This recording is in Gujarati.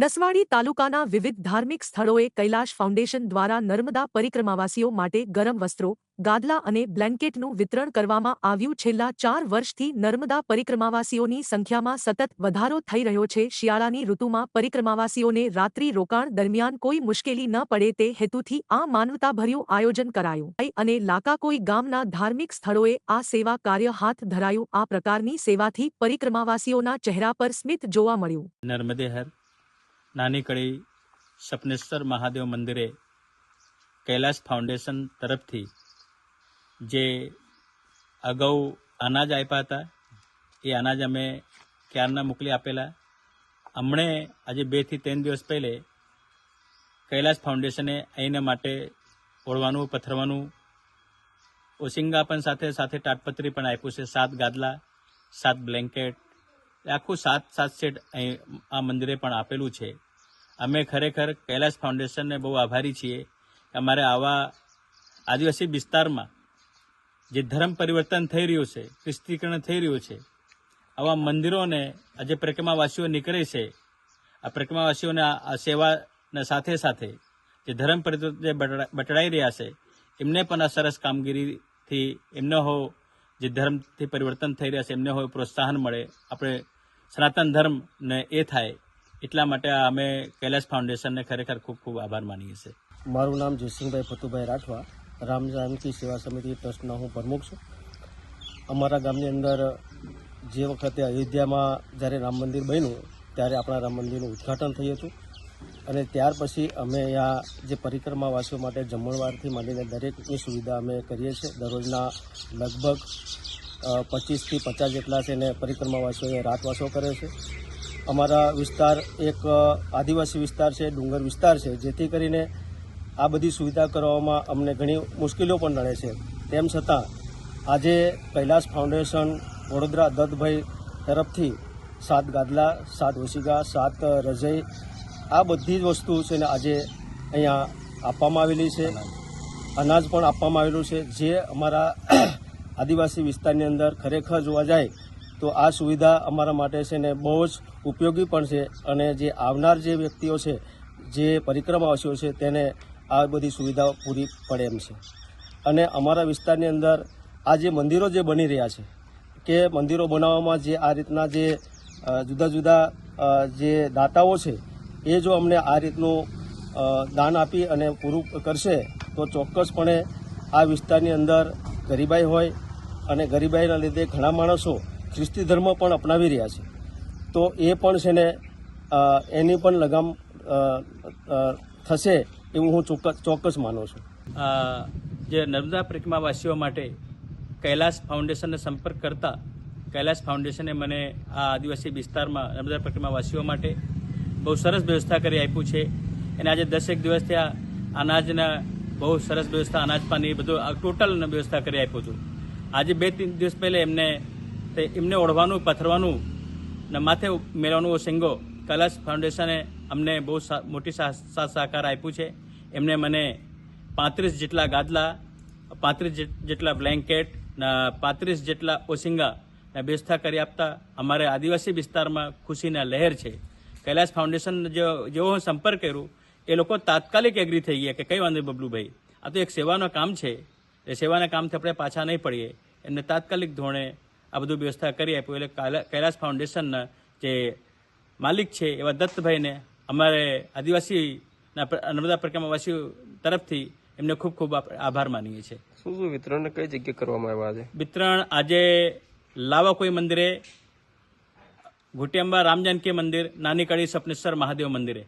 નસવાડી તાલુકાના વિવિધ ધાર્મિક સ્થળોએ કૈલાશ ફાઉન્ડેશન દ્વારા નર્મદા પરિક્રમાવાસીઓ માટે ગરમ વસ્ત્રો, ગાદલા અને બ્લેન્કેટનું વિતરણ કરવામાં આવ્યું. છેલ્લા ચાર વર્ષથી નર્મદા પરિક્રમાવાસીઓની સંખ્યામાં સતત વધારો થઈ રહ્યો છે. શિયાળાની ઋતુમાં પરિક્રમાવાસીઓને રાત્રિ રોકાણ દરમિયાન કોઈ મુશ્કેલી ન પડે તે હેતુથી આ માનવતાભર્યું આયોજન કરાયું. અને લાકાકોઈ ગામના ધાર્મિક સ્થળોએ આ સેવા કાર્ય હાથ ધરાયું. આ પ્રકારની સેવાથી પરિક્રમાવાસીઓના ચહેરા પર સ્મિત જોવા મળ્યું. નાની કડી સપનેશ્વર મહાદેવ મંદિરે કૈલાસ ફાઉન્ડેશન તરફથી જે અગાઉ અનાજ આપ્યા હતા, એ અનાજ અમે ક્યારના મોકલી આપેલા. હમણે આજે બેથી ત્રણ દિવસ પહેલે કૈલાસ ફાઉન્ડેશને અહીંના માટે ઓળવાનું, પથરવાનું ઓસિંગા પણ સાથે સાથે તાટપત્રી પણ આપ્યું છે. સાત ગાદલા, સાત બ્લેન્કેટ આખું સાત સાત સેટ અહીં આ મંદિરે પણ આપેલું છે. અમે ખરેખર કૈલાસ ફાઉન્ડેશનને બહુ આભારી છીએ કે અમારે આવા આદિવાસી વિસ્તારમાં જે ધર્મ પરિવર્તન થઈ રહ્યું છે, ખ્રિસ્તીકરણ થઈ રહ્યું છે, આવા મંદિરોને આજે પરિક્રમાવાસીઓ નીકળે છે, આ પરિક્રમાવાસીઓને સેવાના સાથે સાથે જે ધર્મ પરિવર્તન બટડાઈ રહ્યા છે, એમને પણ આ સરસ કામગીરીથી એમનો હો જે ધર્મથી પરિવર્તન થઈ રહ્યા છે, એમને હોય પ્રોત્સાહન મળે. આપણે સનાતન ધર્મને એ થાય, એટલા માટે અમે કૈલાસ ફાઉન્ડેશનને ખરેખર ખૂબ ખૂબ આભાર માનીએ છીએ. મારું નામ જયસિંહભાઈ ફતુભાઈ રાઠવા, રામ જાનકી સેવા સમિતિ ટ્રસ્ટના હું પ્રમુખ છું. અમારા ગામની અંદર જે વખતે અયોધ્યામાં જ્યારે રામ મંદિર બન્યું, ત્યારે આપણા રામ મંદિરનું ઉદ્ઘાટન થયું હતું. અને ત્યાર પછી અમે અહીંયા જે પરિક્રમાવાસીઓ માટે જમણવારથી માંડીને દરેકની સુવિધા અમે કરીએ છીએ. દરરોજના લગભગ પચીસથી પચાસ જેટલા છે એને પરિક્રમાવાસીઓ અહીંયા રાતવાસો કરે છે. અમારા વિસ્તાર એક આદિવાસી વિસ્તાર છે, ડુંગર વિસ્તાર છે, જેથી કરીને આ બધી સુવિધા કરવામાં અમને ઘણી મુશ્કેલીઓ પણ નડે છે. તેમ છતાં, આજે કૈલાસ ફાઉન્ડેશન વડોદરા દત્તભાઈ તરફથી સાત ગાદલા, સાત ઓશિકા, સાત રજઈ આ બધી જ વસ્તુ છે ને આજે અહીંયા આપવામાં આવેલી છે. અનાજ પણ આપવામાં આવેલું છે. જે અમારા આદિવાસી વિસ્તારની અંદર ખરેખર જોવા જાય તો આ સુવિધા અમારા માટે છે ને બહુ જ ઉપયોગી પણ છે અને જે આવનાર જે વ્યક્તિઓ છે, જે પરિક્રમાવાસીઓ છે તેને આ બધી સુવિધાઓ પૂરી પડે એમ છે. અને અમારા વિસ્તારની અંદર આ જે મંદિરો જે બની રહ્યા છે કે મંદિરો બનાવવામાં જે આ રીતના જે જુદા જુદા જે દાતાઓ છે એ જો અમને આ રીતનું દાન આપી અને પૂરું કરશે, તો ચોક્કસપણે આ વિસ્તારની અંદર ગરીબાઈ હોય અને ગરીબાઈના લીધે ઘણા માણસો ખ્રિસ્તી ધર્મ પણ અપનાવી રહ્યા છે. તો એ પણ છે ને એની પણ લગામ થશે એવું હું ચોક્કસ ચોક્કસ માનું છું. જે નર્મદા પરિક્રમાવાસીઓ માટે કૈલાસ ફાઉન્ડેશનને સંપર્ક કરતા, કૈલાસ ફાઉન્ડેશને મને આ આદિવાસી વિસ્તારમાં, નર્મદા પરિક્રમાવાસીઓ માટે બહુ સરસ વ્યવસ્થા કરી આપ્યું છે. અને આજે દસેક દિવસથી આ અનાજના બહુ સરસ વ્યવસ્થા, અનાજ પાણી બધું ટોટલ વ્યવસ્થા કરી આપ્યું હતું. આજે બે ત્રણ દિવસ પહેલાં એમને તે એમને ઓઢવાનું પથરવાનું ને માથે મેળવવાનું સિંગો કલશ ફાઉન્ડેશને અમને બહુ મોટી સાથ સહકાર આપ્યું છે. એમને મને પાંત્રીસ જેટલા ગાદલા, પાંત્રીસ જેટલા બ્લેન્કેટ ને પાંત્રીસ જેટલા ઓસિંગા ને વ્યવસ્થા કરી આપતા. અમારે આદિવાસી વિસ્તારમાં ખુશીના લહેર છે. કૈલાસ ફાઉન્ડેશન જે જેવો હું સંપર્ક કર્યું એ લોકો તાત્કાલિક એગ્રી થઈ ગયા કે કઈ વાંધો બબલુભાઈ આ તો એક સેવાનું કામ છે. એ સેવાના કામથી આપણે પાછા નહીં પડીએ. એમને તાત્કાલિક ધોરણે આ બધું વ્યવસ્થા કરી આપ્યું. એટલે કૈલા- કૈલાસ ફાઉન્ડેશનના જે માલિક છે એવા દત્તભાઈને અમારે આદિવાસીના નર્મદા પ્રક્રમાવાસીઓ તરફથી એમને ખૂબ ખૂબ આભાર માનીએ છીએ. શું શું વિતરણ કઈ જગ્યાએ કરવામાં આવ્યા છે વિતરણ આજે લાવા કોઈ મંદિરે ઘોટિયાંબા રામજાનકી મંદિર નાની કડી સપનેશ્વર મહાદેવ મંદિરે